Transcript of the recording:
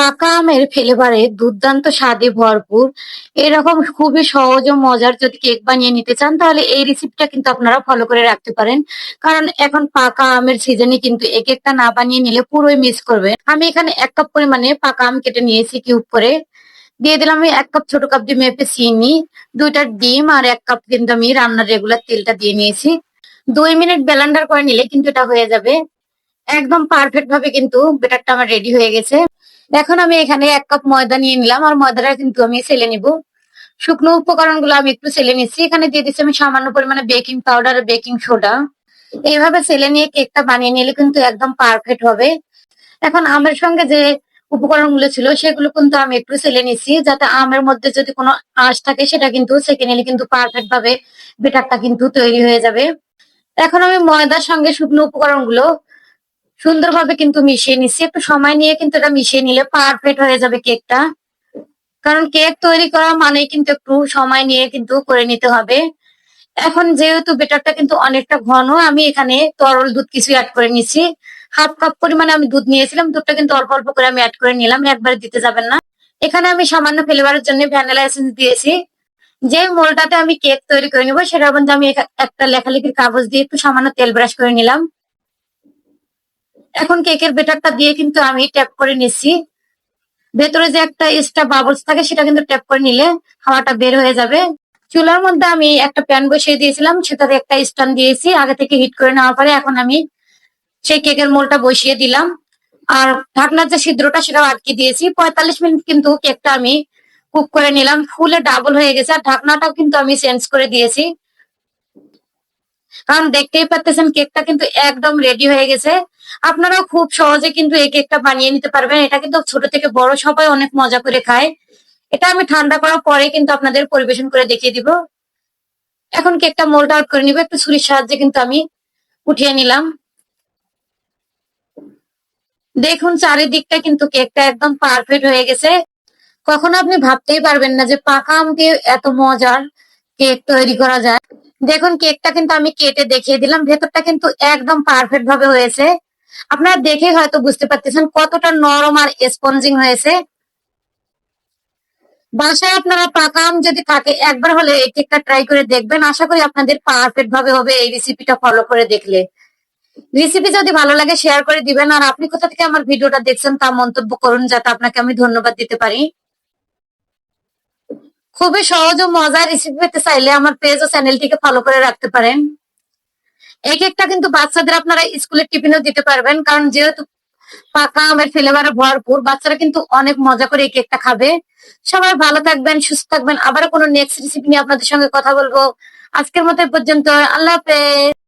পাকা আমের ফ্লেভারে দুর্দান্ত স্বাদে ভরপুর। এরকম খুবই সহজ ও মজার যদি কেক বানিয়ে নিতে চান, তাহলে এই রেসিপিটা কিন্তু আপনারা ফলো করে রাখতে পারেন। কারণ এখন পাকা আমের সিজনে কিন্তু এক একটা না বানিয়ে নিলে পুরোই মিস করবে। আমি এখানে এক কাপ পরিমাণে পাকা আম কেটে নিয়েছি কিউব করে। দিয়ে দিলাম আমি এক কাপ ছোট কাপ দিয়ে মেপে চিনি, দুইটা ডিম আর এক কাপ কিন্তু আমি রান্নার রেগুলার তেলটা দিয়ে নিয়েছি। দুই মিনিট ব্লেন্ডার করে নিলে কিন্তু এটা হয়ে যাবে। একদম পারফেক্ট ভাবে কিন্তু বেটারটা আমার রেডি হয়ে গেছে। এখন আমি এখানে এক কাপ ময়দা নিয়ে নিলাম, আর ময়দাটা কিন্তু আমি সেলে নিব। শুকনো উপকরণগুলো আমি একটু সেলে নিচ্ছি। এখানে দিয়ে দিচ্ছি আমি সামান্য পরিমাণে বেকিং পাউডার আর বেকিং সোডা। এইভাবে সেলে নিয়ে কেকটা বানিয়ে নিলে কিন্তু একদম পারফেক্ট হবে। এখন আমের সঙ্গে যে উপকরণগুলো ছিল, সেগুলো কিন্তু আমি একটু সেলে নিচ্ছি, যাতে আমের মধ্যে যদি কোনো আঁশ থাকে, সেটা কিন্তু সেকে নিলে কিন্তু পারফেক্ট ভাবে বেটারটা কিন্তু তৈরি হয়ে যাবে। এখন আমি ময়দার সঙ্গে শুকনো উপকরণগুলো সুন্দরভাবে কিন্তু মিশিয়ে নিচ্ছি। একটু সময় নিয়ে কিন্তু এটা মিশিয়ে নিলে পারফেক্ট হয়ে যাবে কেকটা। কারণ কেক তৈরি করা মানে কিন্তু একটু সময় নিয়ে কিন্তু করে নিতে হবে। এখন যেহেতু বেটারটা কিন্তু অনেকটা ঘন, আমি এখানে তরল দুধ কিছু অ্যাড করে নিছি হাফ কাপ পরিমাণে আমি দুধ নিয়েছিলাম, দুধটা কিন্তু অল্প অল্প করে আমি অ্যাড করে নিলাম, একবারে দিতে যাবেন না। এখানে আমি সামান্য ফ্লেভারের জন্য ভ্যানিলা এসেন্স দিয়েছি। যে মোলটাতে আমি কেক তৈরি করে নিব, সেটার মধ্যে আমি একটা লেখালেখির কাগজ দিয়ে একটু সামান্য তেল ব্রাশ করে নিলাম। এখন কেকের বেটারটা দিয়ে কিন্তু আমি ট্যাপ করে নিচ্ছি ভেতরে যে একটা এক্সট্রা বাবলস থাকে, সেটা কিন্তু ট্যাপ করে নিলে হাওয়াটা বের হয়ে যাবে। চুলার মধ্যে আমি একটা প্যান বসিয়ে দিয়েছিলাম, সেটাতে একটা স্ট্যান্ড দিয়েছি। আগে থেকে হিট করে নেওয়ার পরে এখন আমি সেই কেকের মোলটা বসিয়ে দিলাম। আর ঢাকনার যে ছিদ্রটা, সেটাও আটকে দিয়েছি। পঁয়তাল্লিশ মিনিট কিন্তু কেকটা আমি কুক করে নিলাম। ফুলে ডাবল হয়ে গেছে। আর ঢাকনাটাও কিন্তু আমি চেঞ্জ করে দিয়েছি। কারণ দেখতেই পাচ্ছেন কেকটা কিন্তু একদম রেডি হয়ে গেছে। আপনারাও খুব সহজে কিন্তু এই কেকটা বানিয়ে নিতে পারবেন। এটা কিন্তু ছোট থেকে বড় সবাই অনেক মজা করে খায়। এটা আমি ঠান্ডা করার পরে কিন্তু আপনাদের পরিবেশন করে দেখিয়ে দিব। এখন কেকটা মোল্ড আউট করে নিব। একটু ছুরির সাহায্যে কিন্তু আমি উঠিয়ে নিলাম। দেখুন, চারিদিকটা কিন্তু কেকটা একদম পারফেক্ট হয়ে গেছে। কখনো আপনি ভাবতেই পারবেন না যে পাকা আম দিয়ে এত মজার। কেক তৈরি করা যায়। দেখুন, কেকটা কিন্তু আমি কেটে দেখিয়ে দিলাম। ভেতরটা কিন্তু একদম পারফেক্ট ভাবে হয়েছে। আপনারা দেখে হয়তো বুঝতে পারতেছেন কতটা নরম আর স্পঞ্জিং হয়েছে। বাসায় আপনারা পাকাম যদি থাকে, একবার হলে এই কেকটা ট্রাই করে দেখবেন। আশা করি আপনাদের পারফেক্ট ভাবে হবে এই রেসিপিটা ফলো করে দেখলে। রেসিপি যদি ভালো লাগে শেয়ার করে দিবেন। আর আপনি কোথা থেকে আমার ভিডিওটা দেখছেন তা মন্তব্য করুন, যাতে আপনাকে আমি ধন্যবাদ দিতে পারি। খুবই সহজ ও মজার রেসিপি পেতে চাইলে আমার পেজ ও চ্যানেলটিকে ফলো করে রাখতে পারেন। এক একটা কিন্তু বাচ্চাদের আপনারা স্কুলের টিফিনেও দিতে পারবেন, কারণ যেহেতু পাকা আমের ফ্লেভারে ভরপুর, বাচ্চারা কিন্তু অনেক মজা করে এক একটা খাবে। সবাই ভালো থাকবেন, সুস্থ থাকবেন। আবার কোনো নেক্সট রেসিপি নিয়ে আপনাদের সঙ্গে কথা বলব। আজকের মতো পর্যন্ত, আল্লাহ হাফেজ।